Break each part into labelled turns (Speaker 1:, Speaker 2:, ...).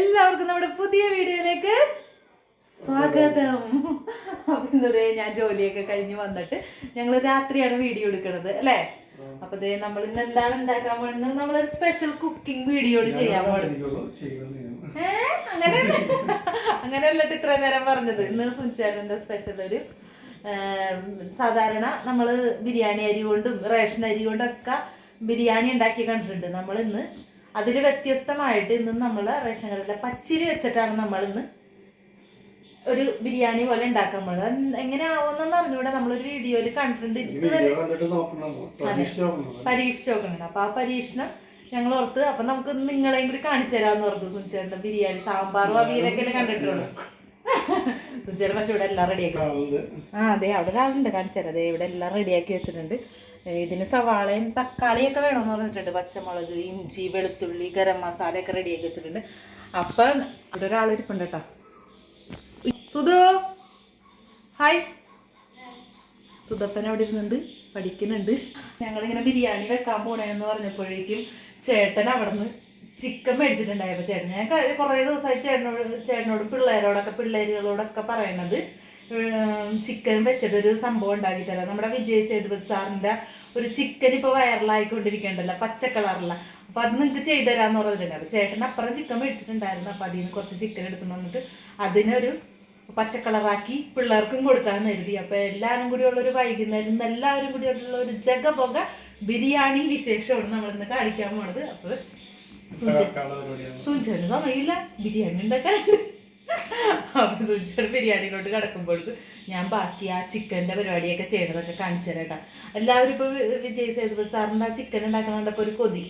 Speaker 1: എല്ലാവർക്കും നമ്മുടെ പുതിയ വീഡിയോയിലേക്ക് സ്വാഗതം. അപ്പൊ ഇന്നതേ ഞാൻ ജോലിയൊക്കെ കഴിഞ്ഞ് വന്നിട്ട് ഞങ്ങൾ രാത്രിയാണ് വീഡിയോ എടുക്കണത് അല്ലേ? അപ്പൊ ദേ നമ്മൾ ഇന്ന് എന്താണ് ഉണ്ടാക്കാൻ പോകുന്നത് നമ്മളൊരു സ്പെഷ്യൽ കുക്കിംഗ് വീഡിയോ ചെയ്യാൻ പോകുന്നത് അങ്ങനെ? അങ്ങനെ അല്ലട്ട് ഇത്ര നേരം പറഞ്ഞത്. ഇന്ന് സുനിച്ചേട്ടന്റെ സ്പെഷ്യൽ ഒരു സാധാരണ നമ്മൾ ബിരിയാണി അരി കൊണ്ടും റേഷൻ അരി കൊണ്ടൊക്കെ ബിരിയാണി ഉണ്ടാക്കി കണ്ടിട്ടുണ്ട്. നമ്മൾ ഇന്ന് അതിൽ വ്യത്യസ്തമായിട്ട് ഇന്ന് നമ്മൾ റേഷൻ കടയിലെ പച്ചിരി വെച്ചിട്ടാണ് നമ്മൾ ഇന്ന് ഒരു ബിരിയാണി പോലെ ഉണ്ടാക്കാൻ പോകുന്നത് എങ്ങനെ ആവുമെന്നൊന്നും അറിഞ്ഞൂടെ. നമ്മളൊരു വീഡിയോയിൽ കണ്ടിട്ടുണ്ട്. ഇതുവരെ പരീക്ഷ നോക്കണം. അപ്പൊ ആ പരീക്ഷണം ഞങ്ങൾ ഓർത്ത് അപ്പൊ നമുക്ക് നിങ്ങളെയും കൂടി കാണിച്ചു തരാന്ന് ഓർത്ത് സുനിച്ചേട്ടന്റെ ബിരിയാണി. സാമ്പാറും അവിയലൊക്കെ കണ്ടിട്ടുള്ളൂ. സുനിച്ചേട്ടൻ പക്ഷെ ഇവിടെ എല്ലാം റെഡിയാക്കി ആ അതെ അവിടെ ഒരാളുണ്ട്. കാണിച്ചു തരാം. അതെ ഇവിടെ എല്ലാം റെഡിയാക്കി വെച്ചിട്ടുണ്ട്. ഇതിന് സവാളയും തക്കാളിയൊക്കെ വേണമെന്ന് പറഞ്ഞിട്ടുണ്ട്. പച്ചമുളക് ഇഞ്ചി വെളുത്തുള്ളി ഗരം മസാല ഒക്കെ റെഡിയാക്കി വെച്ചിട്ടുണ്ട്. അപ്പൊ ഇവിടെ ഒരാൾ ഇരിപ്പുണ്ട് കേട്ടോ. സുധു ഹായ് സുധപ്പൻ അവിടെ ഇരുന്നുണ്ട് പഠിക്കുന്നുണ്ട്. ഞങ്ങളിങ്ങനെ ബിരിയാണി വെക്കാൻ പോണേന്ന് പറഞ്ഞപ്പോഴേക്കും ചേട്ടൻ അവിടുന്ന് ചിക്കൻ മേടിച്ചിട്ടുണ്ടായപ്പോൾ ചേട്ടൻ ഞാൻ കുറേ ദിവസമായി ചേട്ടനോട് ചേട്ടനോടും പിള്ളേരോടൊക്കെ പിള്ളേരുകളോടൊക്കെ പറയണത് ചിക്കൻ വെച്ചിട്ടൊരു സംഭവം ഉണ്ടാക്കി തരാം. നമ്മുടെ വിജയ് സേതുപതി സാറിന്റെ ഒരു ചിക്കൻ ഇപ്പോൾ വൈറലായിക്കൊണ്ടിരിക്കണ്ടല്ലോ പച്ച കളറില്ല അപ്പൊ അത് നിങ്ങൾക്ക് ചെയ്തു തരാമെന്ന് പറഞ്ഞിട്ടുണ്ട്. അപ്പോൾ ചേട്ടൻ അപ്പുറം ചിക്കൻ മേടിച്ചിട്ടുണ്ടായിരുന്നു. അപ്പൊ അതിൽ നിന്ന് കുറച്ച് ചിക്കൻ എടുത്തു വന്നിട്ട് അതിനൊരു പച്ച കളറാക്കി പിള്ളേർക്കും കൊടുക്കാൻ കരുതി. അപ്പൊ എല്ലാവരും കൂടി ഉള്ളൊരു വൈകുന്നേരം എല്ലാവരും കൂടി ഉള്ള ഒരു ജഗപൊക ബിരിയാണി വിശേഷമാണ് നമ്മളിന്ന് കാണിക്കാൻ പോണത്. അപ്പൊ സുഞ്ചന് സമയമില്ല. ബിരിയാണി ഉണ്ടാക്കാനുണ്ട്. അപ്പൊ സുജിയുടെ ബിരിയാണിയിലോട്ട് കിടക്കുമ്പോഴേക്കും ഞാൻ ബാക്കി ആ ചിക്കന്റെ പരിപാടിയൊക്കെ ചെയ്യണതൊക്കെ കാണിച്ചു തരാം കേട്ടോ എല്ലാവരും ഇപ്പോൾ വിജയ് സേതുപതി സാറിന്റെ ആ ചിക്കൻ ഉണ്ടാക്കണപ്പോൾ ഒരു കൊതി.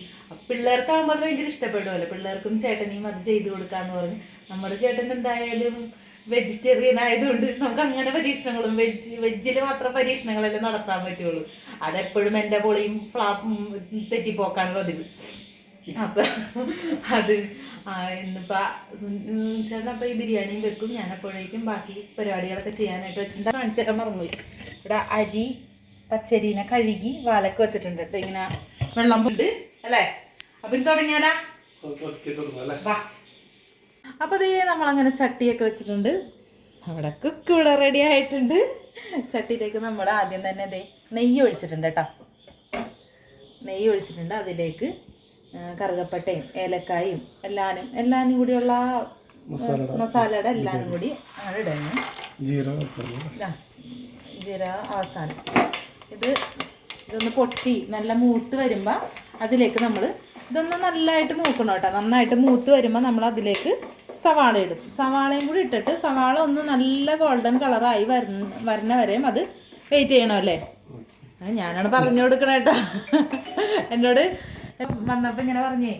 Speaker 1: പിള്ളേർക്കാകുമ്പോൾ ഭയങ്കര ഇഷ്ടപ്പെടുമല്ലോ പിള്ളേർക്കും ചേട്ടനെയും അത് ചെയ്തു കൊടുക്കാമെന്ന് പറഞ്ഞ്. നമ്മുടെ ചേട്ടൻ എന്തായാലും വെജിറ്റേറിയൻ ആയതുകൊണ്ട് നമുക്ക് അങ്ങനെ പരീക്ഷണങ്ങളും വെജ് വെജിൽ മാത്രം പരീക്ഷണങ്ങളെല്ലാം നടത്താൻ പറ്റുള്ളൂ. അതെപ്പോഴും എന്റെ പൊളിയും ഫ്ലാപ്പും തെറ്റിപ്പോക്കാണ് പതിവ്. അപ്പൊ അത് ആ, ഇന്നിപ്പോ ഉം, ചേട്ടൻ അപ്പൊ ഈ ബിരിയാണിയും വെക്കും. ഞാൻ അപ്പോഴേക്കും ബാക്കി പരിപാടികളൊക്കെ ചെയ്യാനായിട്ട് വെച്ചിട്ടുണ്ട്. ചേട്ടൻ മറന്നുപോയി. ഇവിടെ അരി പച്ചരീനെ കഴുകി വാലൊക്കെ വെച്ചിട്ടുണ്ട് കേട്ടോ. ഇങ്ങനെ വെള്ളം ഉണ്ട് അല്ലേ? അപ്പൊ ഇനി തുടങ്ങിയാലാ? വാ. അപ്പോൾ ദേ നമ്മളങ്ങനെ ചട്ടിയൊക്കെ വെച്ചിട്ടുണ്ട്. അവിടെ കുക്ക് ഇവിടെ റെഡി ആയിട്ടുണ്ട്. ചട്ടിയിലേക്ക് നമ്മൾ ആദ്യം തന്നെ ദേ നെയ്യ് ഒഴിച്ചിട്ടുണ്ട് കേട്ടോ. നെയ്യ് ഒഴിച്ചിട്ടുണ്ട് അതിലേക്ക്. കറുകപ്പട്ടയും ഏലക്കായും എല്ലാനും എല്ലാനും കൂടിയുള്ള മസാലയുടെ എല്ലാനും കൂടി ആണ് ഇടുന്നത് ജീരക അവസാനം. ഇത് ഇതൊന്ന് പൊട്ടി നല്ല മൂത്ത് വരുമ്പോൾ അതിലേക്ക് നമ്മൾ ഇതൊന്ന് നല്ലതായിട്ട് മൂക്കണം കേട്ടോ. നന്നായിട്ട് മൂത്ത് വരുമ്പോൾ നമ്മൾ അതിലേക്ക് സവാള ഇടും. സവാളയും കൂടി ഇട്ടിട്ട് സവാള ഒന്ന് നല്ല ഗോൾഡൻ കളറായി വരുന്ന വരെയും അത് വെയിറ്റ് ചെയ്യണം അല്ലേ? ആ, ഞാനാണ് പറഞ്ഞു കൊടുക്കണേട്ടോ എന്നോട് വന്നപ്പോൾ ഇങ്ങനെ പറഞ്ഞേ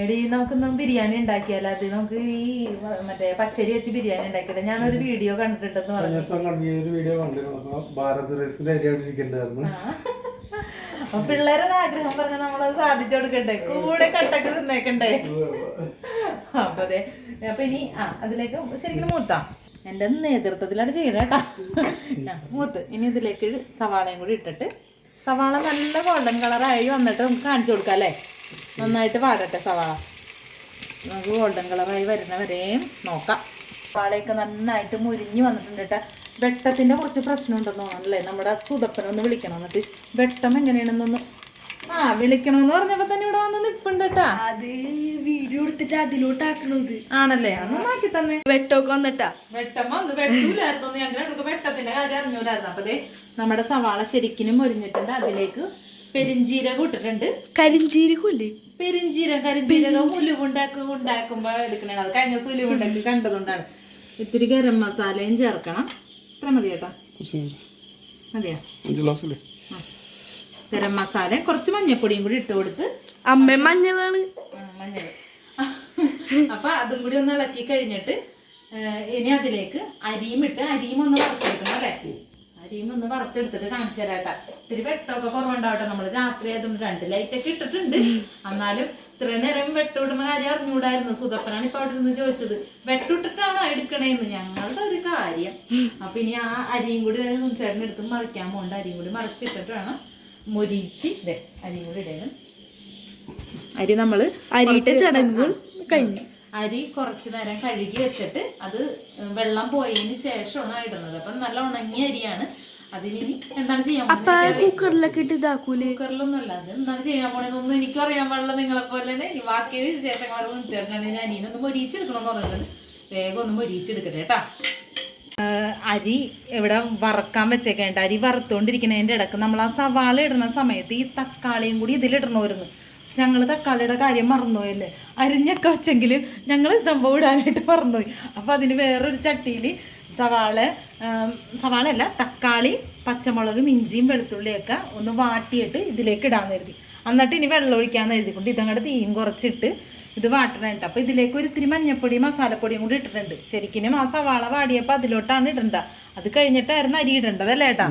Speaker 1: എടി നമുക്കൊന്നും ബിരിയാണി ഉണ്ടാക്കിയാലോ? അത് നമുക്ക് ഈ മറ്റേ പച്ചരി വെച്ച് ബിരിയാണി ഉണ്ടാക്കിയാലോ? ഞാനൊരു വീഡിയോ കണ്ടിട്ടുണ്ടെന്ന് പറഞ്ഞു.
Speaker 2: വീഡിയോ കണ്ടിരുന്നു. ഭാരത് റൈസിന്റെ
Speaker 1: അപ്പൊ പിള്ളേരുടെ ആഗ്രഹം പറഞ്ഞ നമ്മളത് സാധിച്ചു കൊടുക്കണ്ടേ? കൂടെ കട്ടക്ക് തിന്നേക്കണ്ടേ അപ്പൊ അതെ. അപ്പൊ ഇനി ആ അതിലേക്ക് ശരിക്കും മൂത്താം. എന്റെ നേതൃത്വത്തിലാണ് ചെയ്യണേട്ടാ മൂത്ത്. ഇനി ഇതിലേക്ക് സവാളയും കൂടി ഇട്ടിട്ട് സവാള നല്ല ഗോൾഡൻ കളറായി വന്നിട്ട് നമുക്ക് കാണിച്ചു കൊടുക്കാം അല്ലേ? നന്നായിട്ട് വാടട്ടെ സവാള. നമുക്ക് ഗോൾഡൻ കളറായി വരുന്ന വരെയും നോക്കാം. സവാളയൊക്കെ നന്നായിട്ട് മുരിഞ്ഞ് വന്നിട്ടുണ്ട് കേട്ടോ വെട്ടത്തിന്റെ കുറച്ച് പ്രശ്നമുണ്ടെന്ന് തോന്നുന്നല്ലേ നമ്മുടെ സുതപ്പനൊന്ന് വിളിക്കണം എന്നിട്ട്. വെട്ടം എങ്ങനെയാണെന്നൊന്ന്. ആ വിളിക്കണമെന്ന് പറഞ്ഞപ്പോ തന്നെ ഇവിടെ വന്ന് നിപ്പുണ്ട് കേട്ടാ
Speaker 3: വീഡിയോ എടുത്തിട്ട് അതിലോട്ടാക്കണത്
Speaker 1: ആണല്ലേ? അന്ന് മാറ്റി തന്നെ.
Speaker 3: വെട്ടമൊക്കെ വന്നിട്ടാ.
Speaker 1: വെട്ടം വന്ന്. വെട്ടൂലായിരുന്നു. ഞങ്ങൾ വെട്ടത്തിന്റെ കാര്യം അറിഞ്ഞൂലായിരുന്നു. അപ്പൊ നമ്മുടെ സവാള ശരിക്കും മുരിഞ്ഞിട്ടുണ്ട്. അതിലേക്ക് പെരിഞ്ചീരകം ഇട്ടിട്ടുണ്ട്.
Speaker 3: കരിഞ്ചീരകല്ലേ
Speaker 1: പെരിഞ്ചീരകം കരിഞ്ചീരകം ഉലുവുണ്ടാക്കി ഉണ്ടാക്കുമ്പോൾ എടുക്കണേ അത് കഴിഞ്ഞ ദിവസം ഉലുവുണ്ടാക്കി കണ്ടതുകൊണ്ടാണ്. ഇത്തിരി ഗരം മസാലയും ചേർക്കണം. ഇത്ര മതി കേട്ടോ. മതിയോ. ഗരം മസാല കുറച്ച് മഞ്ഞപ്പൊടിയും കൂടി ഇട്ട് കൊടുത്ത്
Speaker 3: അമ്മ മഞ്ഞളാണ്.
Speaker 1: മഞ്ഞൾ അപ്പൊ അതും കൂടി ഒന്ന് ഇളക്കി കഴിഞ്ഞിട്ട് ഇനി അതിലേക്ക് അരിയും ഇട്ട് അരിയും ഒന്ന് വറുത്തെടുക്കണം അല്ലേ? അരിയും ഒന്ന് വറുത്തെടുത്തിട്ട് കാണിച്ചു തരാട്ടാ ഇത്തിരി വെട്ടമൊക്കെ കുറവുണ്ടാവട്ടെ. നമ്മൾ രാത്രി ആയതുകൊണ്ട് രണ്ട് ലൈറ്റ് ഒക്കെ ഇട്ടിട്ടുണ്ട്. എന്നാലും ഇത്രയും നേരം വെട്ടുവിടുന്ന കാര്യം അറിഞ്ഞൂടായിരുന്നു സുതപ്പനാണ് ഇപ്പൊ അവിടെ നിന്ന് ചോദിച്ചത്. വെട്ടിട്ടിട്ടാണോ എടുക്കണേന്ന്. ഞങ്ങളുടെ ഒരു കാര്യം. അപ്പൊ ഇനി ആ അരിയും കൂടി ചേട്ടൻ എടുത്ത് മറിക്കാൻ പോകണ്ട. അരിയും കൂടി മറിച്ചിട്ടിട്ട് വേണം മൊരിച്ച് ഇതേ അരിയും കൂടി ഇടണം. അരി നമ്മൾ
Speaker 3: അരിയിട്ട ചടങ്ങുകൾ കഴിഞ്ഞു.
Speaker 1: അരി കുറച്ച് നേരം കഴുകി വെച്ചിട്ട് അത് വെള്ളം പോയതിന് ശേഷമാണ് ഇടുന്നത്. അപ്പം നല്ല ഉണങ്ങിയ അരിയാണ്. അതിനി എന്താണ് ചെയ്യാൻ.
Speaker 3: കുക്കറിലൊക്കെ ഇട്ട് ഇതാക്കൂലേ?
Speaker 1: കുക്കറിലൊന്നുമല്ല. അത് എന്താണ് ചെയ്യാൻ പോണത്? എനിക്കും അറിയാൻ പാടില്ല നിങ്ങളെ പോലെ തന്നെ ഈ ബാക്കി ചേട്ടന്മാരും ചേട്ടനാണെങ്കിൽ അനിയനൊന്ന് മൊരിയിച്ചെടുക്കണമെന്ന് പറഞ്ഞിട്ടുണ്ട് വേഗം ഒന്ന് മൊരിയിച്ചെടുക്കട്ടെ കേട്ടാ. അരി ഇവിടെ വറക്കാൻ വെച്ചേക്കേണ്ട അരി വറുത്തുകൊണ്ടിരിക്കുന്നതിന്റെ ഇടയ്ക്ക് നമ്മൾ ആ സവാള ഇടുന്ന സമയത്ത് ഈ തക്കാളിയും കൂടി ഇതിലിടണമായിരുന്നു ഞങ്ങൾ തക്കാളിയുടെ കാര്യം മറന്നുപോയല്ലേ? അരിഞ്ഞൊക്കെ വെച്ചെങ്കിൽ ഞങ്ങൾ സംഭവം ഇടാനായിട്ട് മറന്നുപോയി. അപ്പോൾ അതിന് വേറൊരു ചട്ടിയിൽ സവാള സവാള അല്ല തക്കാളി പച്ചമുളകും ഇഞ്ചിയും വെളുത്തുള്ളിയൊക്കെ ഒന്ന് വാട്ടിയിട്ട് ഇതിലേക്ക് ഇടാൻ കരുതി. എന്നിട്ട് ഇനി വെള്ളം ഒഴിക്കാമെന്ന് എഴുതിക്കൊണ്ട് ഇതങ്ങോട്ട് തീയും കുറച്ചിട്ട് ഇത് വാട്ടണുണ്ട് അപ്പോൾ ഇതിലേക്ക് ഒരു ഇത്തിരി മഞ്ഞപ്പൊടിയും മസാലപ്പൊടിയും കൂടി ഇട്ടിട്ടുണ്ട്. ശരിക്കും ആ സവാള വാടിയപ്പോൾ അതിലോട്ടാണ് ഇടണ്ട. അത് കഴിഞ്ഞിട്ടായിരുന്നു അരി ഇടേണ്ടത് അല്ലേ ഏട്ടാ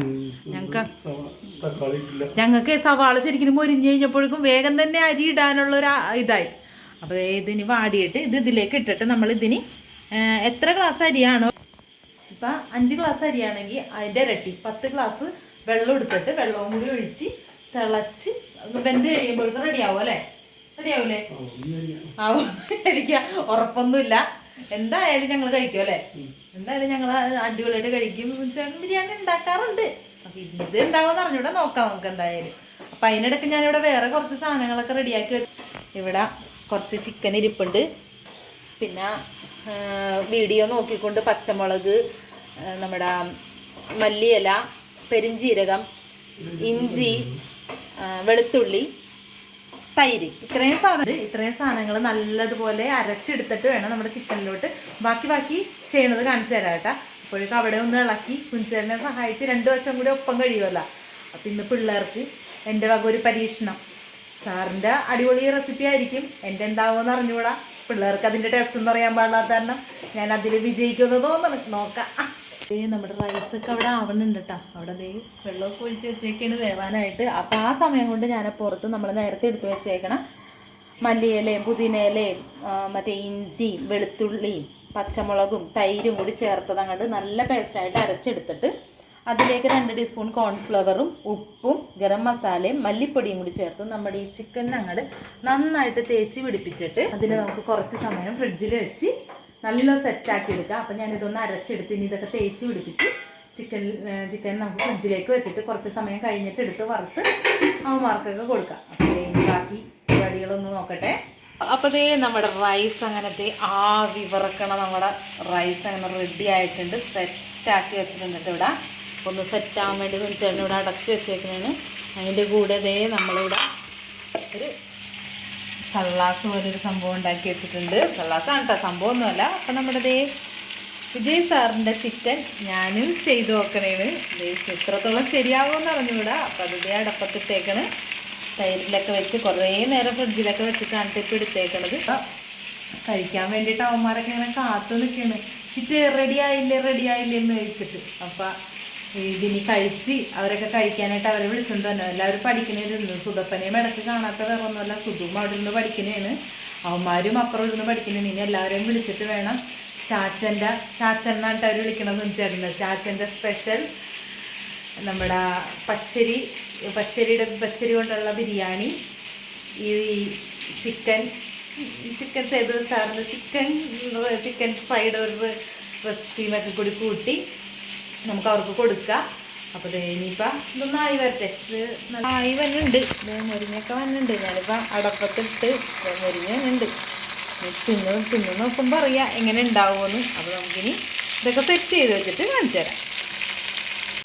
Speaker 1: ഞങ്ങൾക്ക് ഞങ്ങൾക്ക് സവാള ശരിക്കും മൊരിഞ്ഞ് കഴിഞ്ഞപ്പോഴേക്കും വേഗം തന്നെ അരി ഇടാനുള്ള ഒരു ഇതായി. അപ്പോൾ ഇതിന് വാടിയിട്ട് ഇത് ഇതിലേക്ക് ഇട്ടിട്ട് നമ്മൾ ഇതിന് എത്ര ഗ്ലാസ് അരിയാണോ? ഇപ്പം അഞ്ച് ഗ്ലാസ് അരിയാണെങ്കിൽ അതിന്റെ ഇരട്ടി. പത്ത് ഗ്ലാസ് വെള്ളം എടുത്തിട്ട് വെള്ളവും കൂടി ഒഴിച്ച് തിളച്ച് വെന്ത് കഴിയുമ്പോഴേക്കും റെഡി ആവും അല്ലേ? റെഡി ആവൂലേ?
Speaker 2: ആ, ഈ
Speaker 1: ആവും. എനിക്ക് ഉറപ്പൊന്നുമില്ല. എന്തായാലും ഞങ്ങൾ കഴിക്കും അല്ലേ? എന്തായാലും ഞങ്ങൾ അടിപൊളിയായിട്ട് കഴിക്കും. ബിരിയാണി ഉണ്ടാക്കാറുണ്ട്. അപ്പൊ ഇത് എന്താകുമെന്ന് അറിഞ്ഞൂടെ നോക്കാം നമുക്ക് എന്തായാലും. അപ്പം അതിനിടയ്ക്ക് ഞാനിവിടെ വേറെ കുറച്ച് സാധനങ്ങളൊക്കെ റെഡിയാക്കി വെച്ചു ഇവിടെ കുറച്ച് ചിക്കൻ ഇരിപ്പുണ്ട്. പിന്നെ വീഡിയോ നോക്കിക്കൊണ്ട് പച്ചമുളക് നമ്മുടെ മല്ലിയില പെരിഞ്ചീരകം ഇഞ്ചി വെളുത്തുള്ളി തൈര്. ഇത്രയും സാധനം ഇത്രയും സാധനങ്ങൾ നല്ലതുപോലെ അരച്ചെടുത്തിട്ട് വേണം നമ്മുടെ ചിക്കനിലോട്ട് ബാക്കി ബാക്കി ചെയ്യണത് കാണിച്ചു തരാം കേട്ടാ. അപ്പോഴേക്കും അവിടെ ഒന്ന് ഇളക്കി കുഞ്ചേരനെ സഹായിച്ച് രണ്ടു വശം കൂടി ഒപ്പം കഴിയുമല്ല. അപ്പം ഇന്ന് പിള്ളേർക്ക് എന്റെ വക ഒരു പരീക്ഷണം. സാറിന്റെ അടിപൊളി റെസിപ്പി ആയിരിക്കും. എന്റെ എന്താകുമെന്ന് അറിഞ്ഞുകൂടാ? പിള്ളേർക്ക് അതിന്റെ ടേസ്റ്റ് ഒന്നും അറിയാൻ പാടില്ലാത്ത കാരണം ഞാൻ അതിൽ വിജയിക്കുമെന്ന് തോന്നണം നോക്കാം. ഏ നമ്മുടെ റൈസൊക്കെ അവിടെ ആവണുണ്ട് കേട്ടോ അവിടെ ദേ വെള്ളമൊക്കെ ഒഴിച്ച് വെച്ചേക്കാണ് വേവാനായിട്ട്. അപ്പോൾ ആ സമയം കൊണ്ട് ഞാൻ പുറത്ത് നമ്മൾ നേരത്തെ എടുത്ത് വെച്ചേക്കണം മല്ലിയിലയും പുതിനയിലയും മറ്റേ ഇഞ്ചിയും വെളുത്തുള്ളിയും പച്ചമുളകും തൈരും കൂടി ചേർത്തത് അങ്ങോട്ട് നല്ല പേസ്റ്റായിട്ട് അരച്ചെടുത്തിട്ട് അതിലേക്ക് രണ്ട് ടീസ്പൂൺ കോൺഫ്ലവറും ഉപ്പും ഗരം മസാലയും മല്ലിപ്പൊടിയും കൂടി ചേർത്ത് നമ്മുടെ ഈ ചിക്കൻ അങ്ങോട്ട് നന്നായിട്ട് തേച്ച് പിടിപ്പിച്ചിട്ട് അതിൽ നമുക്ക് കുറച്ച് സമയം ഫ്രിഡ്ജിൽ വെച്ച് നല്ല സെറ്റാക്കി എടുക്കാം. അപ്പം ഞാനിതൊന്ന് അരച്ചെടുത്ത് ഇനി ഇതൊക്കെ തേച്ച് പിടിപ്പിച്ച് ചിക്കൻ ചിക്കൻ നമുക്ക് ഫ്രിഡ്ജിലേക്ക് വെച്ചിട്ട് കുറച്ച് സമയം കഴിഞ്ഞിട്ട് എടുത്ത് വറുത്ത് അവന്മാർക്കൊക്കെ കൊടുക്കാം. അപ്പോൾ ബാക്കി പരിപാടികളൊന്ന് നോക്കട്ടെ. അപ്പോൾ ദേ നമ്മുടെ റൈസ് അങ്ങനത്തെ ആ വറക്കണ നമ്മുടെ റൈസ് അങ്ങനെ റെഡി ആയിട്ടുണ്ട്. സെറ്റാക്കി വെച്ചിട്ടുണ്ട് ട്ടോ ഇവിടെ. ഒന്ന് സെറ്റാകാൻ വേണ്ടി കുഞ്ചേട്ടൻ ഇവിടെ അടച്ച് വെച്ചേക്കുന്നതിന്. അതിന്റെ കൂടെ ദേ നമ്മളിവിടെ ഒരു സള്ളാസ് പോലൊരു സംഭവം ഉണ്ടാക്കി വെച്ചിട്ടുണ്ട്. സള്ളാസാണ് കേട്ടോ സംഭവം ഒന്നുമല്ല. അപ്പം നമ്മുടെ ദേ വിജയ് സാറിന്റെ ചിക്കൻ ഞാനും ചെയ്തു നോക്കണേന് ദേ എത്രത്തോളം ശരിയാവുമെന്ന് അറിഞ്ഞുകൂടാ. അപ്പം അതിന്റെ അടപ്പത്തിട്ടേക്കണ്. തൈരിലൊക്കെ വെച്ച് കുറേ നേരം ഫ്രിഡ്ജിലൊക്കെ വെച്ചിട്ടാണ് ഇപ്പം എടുത്തേക്കണത്. കഴിക്കാൻ വേണ്ടിയിട്ട് അവന്മാരൊക്കെ ഇങ്ങനെ കാത്തു നിൽക്കുകയാണ് ചിറ്റ് റെഡി ആയില്ലേ റെഡി ആയില്ലേ എന്ന് ചോദിച്ചിട്ട്. അപ്പം ഇതിനി കഴിച്ച് അവരൊക്കെ കഴിക്കാനായിട്ട് അവരെ വിളിച്ചോണ്ട് തന്നെ എല്ലാവരും പഠിക്കണേരുന്നു. സുധപ്പനെയും ഇടയ്ക്ക് കാണാത്ത വേറെ ഒന്നുമല്ല. സുധും അവിടെ നിന്ന് പഠിക്കണേണ്. അവന്മാരും അപ്പുറം ഇരുന്ന് പഠിക്കണേണ്. ഇനി എല്ലാവരെയും വിളിച്ചിട്ട് വേണം ചാച്ചന്റെ ചാച്ചൻ എന്നായിട്ട് അവർ വിളിക്കണമെന്ന് ചേട്ടന്റെ ചാച്ചന്റെ സ്പെഷ്യൽ നമ്മുടെ പച്ചരി പച്ചരിയുടെ പച്ചരി കൊണ്ടുള്ള ബിരിയാണി ഈ ചിക്കൻ ചിക്കൻ ചെയ്ത് സാറിന് ചിക്കൻ ചിക്കൻ ഫ്രൈഡ് ഒരു റെസിപ്പിയുമൊക്കെ കൂടി കൂട്ടി നമുക്ക് അവർക്ക് കൊടുക്കാം. അപ്പോൾ ഇനിയിപ്പോൾ ഇതൊന്ന് ആയി വരട്ടെ. ഇത് ആയി വന്നിട്ടുണ്ട്. ഇത് മുരിങ്ങൊക്കെ വന്നിട്ടുണ്ട്. ഞാനിപ്പോൾ അടപ്പത്തിട്ട് മുരിങ്ങ വന്നിട്ടുണ്ട്. തിന്ന് തിന്ന് നോക്കുമ്പോൾ അറിയാം എങ്ങനെ ഉണ്ടാവുമെന്ന്. അപ്പോൾ നമുക്കിനി ഇതൊക്കെ സെറ്റ് ചെയ്ത് വെച്ചിട്ട് കാണിച്ചു തരാം.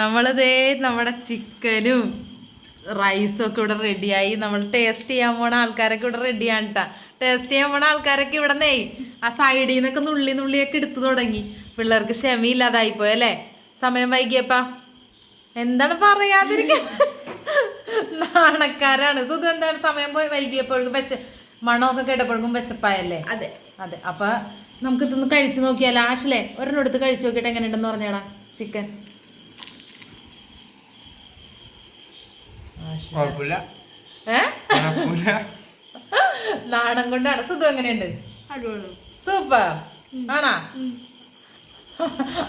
Speaker 1: നമ്മളിതേ നമ്മുടെ ചിക്കനും റൈസും ഒക്കെ ഇവിടെ റെഡിയായി നമ്മൾ ടേസ്റ്റ് ചെയ്യാൻ പോണ ആൾക്കാരൊക്കെ ഇവിടെ റെഡിയാണ് കേട്ടോ ടേസ്റ്റ് ചെയ്യാൻ പോണ ആൾക്കാരൊക്കെ ഇവിടെ നെയ് ആ സൈഡിൽ നിന്നൊക്കെ നുള്ളി നുള്ളിയൊക്കെ എടുത്തു തുടങ്ങി. പിള്ളേർക്ക് ക്ഷമയില്ലാതായിപ്പോയി അല്ലേ? സമയം വൈകിയപ്പാ. എന്താണ് പറയാതിരിക്ക? നാണക്കാരാണ്. സുഖം എന്താണ് സമയം പോയി വൈകിയപ്പോഴും വിശ മണമൊക്കെ കേട്ടപ്പോഴും വിശപ്പായല്ലേ?
Speaker 3: അതെ.
Speaker 1: അതെ. അപ്പൊ നമുക്ക് ഇതൊന്ന് കഴിച്ചു നോക്കിയാലോ. ആഷിലെ ഒരെണ്ണം എടുത്ത് കഴിച്ചു നോക്കിയിട്ട് എങ്ങനെയുണ്ടെന്ന് പറഞ്ഞാടാ? ചിക്കൻ
Speaker 4: കുഴപ്പമില്ല
Speaker 1: ഏ
Speaker 4: കുഴപ്പമില്ല
Speaker 1: നാണം കൊണ്ടാണ്. സുധു എങ്ങനെയുണ്ട്? സൂപ്പർ. ആണാ?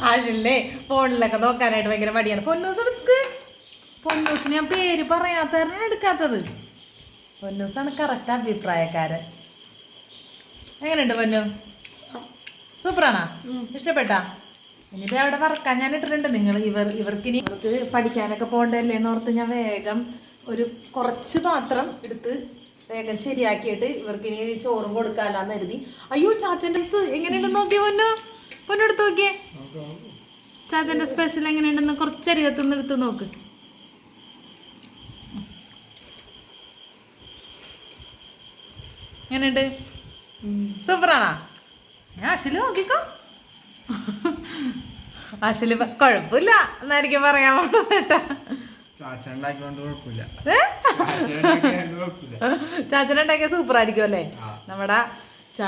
Speaker 1: ആഷില്ലേ ഫോണിലൊക്കെ നോക്കാനായിട്ട് ഭയങ്കര മടിയാണ്. പൊന്നൂസ് എടുക്ക്. പൊന്നൂസിന് ഞാൻ പേര് പറയാത്തവരാണ് എടുക്കാത്തത്. പൊന്നൂസാണ് കറക്റ്റ് അഭിപ്രായക്കാരൻ. എങ്ങനെയുണ്ട് പൊന്നു? സൂപ്പറാണോ? ഇഷ്ടപ്പെട്ടാ? ഇനിയിപ്പോ അവിടെ വറക്കാൻ ഞാൻ ഇട്ടിട്ടുണ്ട്. നിങ്ങൾ ഇവർ ഇവർക്കിനി ഇവർക്ക് പഠിക്കാനൊക്കെ പോകണ്ടല്ലേ എന്ന് ഓർത്ത് ഞാൻ വേഗം ഒരു കുറച്ച് പാത്രം എടുത്ത് വേഗം ശരിയാക്കിയിട്ട് ഇവർക്ക് ഇനി ചോറും കൊടുക്കാല്ലാന്ന് കരുതി. അയ്യോ ചാച്ചന്റെ ഡ്രസ് എങ്ങനെയുണ്ടെന്ന് നോക്കിയ പൊന്നു? പൊന്നെടുത്ത് നോക്കിയേ. ചാച്ചന്റെ സ്പെഷ്യൽ എങ്ങനെയുണ്ടെന്ന് കുറച്ചരികത്തുനിന്ന് എടുത്ത് നോക്ക്. എങ്ങനെയുണ്ട്? സൂപ്പറാണോ? ഞാൻ അഷിൽ നോക്കിക്കോ. അഷിൽ കുഴപ്പമില്ല എന്നായിരിക്കും പറയാൻ കേട്ടാ. ചാച്ചനുണ്ടാക്കിയ സൂപ്പർ ആയിരിക്കും അല്ലേ? നമ്മുടെ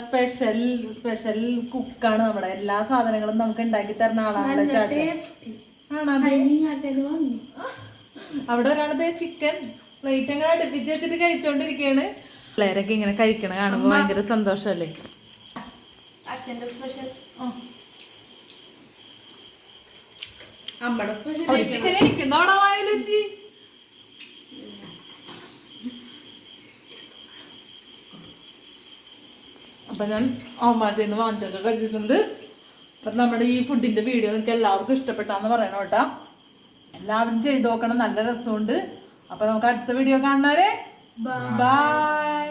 Speaker 1: സ്പെഷ്യൽ സ്പെഷ്യൽ കുക്കാണ് നമ്മുടെ എല്ലാ സാധനങ്ങളും നമുക്ക് ഉണ്ടാക്കി തരുന്ന ആളാണ് അവിടെ ഒരാളത് ചിക്കൻ പ്ലേറ്റ് അങ്ങനെ അടുപ്പിച്ച് വെച്ചിട്ട് കഴിച്ചോണ്ടിരിക്കയാണ്. പിള്ളേരൊക്കെ ഇങ്ങനെ കഴിക്കണ കാണുമ്പോ ഭയങ്കര സന്തോഷല്ലേ
Speaker 3: അച്ഛന്റെ സ്പെഷ്യൽ അമ്മയുടെ സ്പെഷ്യൽ
Speaker 1: ചിക്കൻ ഇരിക്കുന്നോടാ വായിൽ വെച്ച് അപ്പൊ ഞാൻ അവന്മാരുടെ നിന്ന് വാങ്ങിച്ചൊക്കെ കഴിച്ചിട്ടുണ്ട്. അപ്പം നമ്മുടെ ഈ ഫുഡിന്റെ വീഡിയോ നിങ്ങൾക്ക് എല്ലാവർക്കും ഇഷ്ടപ്പെട്ടാന്ന് പറയണം കേട്ടോ. എല്ലാവരും ചെയ്ത് നോക്കണം നല്ല രസമുണ്ട്. അപ്പം നമുക്ക് അടുത്ത വീഡിയോ കാണുന്നവരെ ബൈ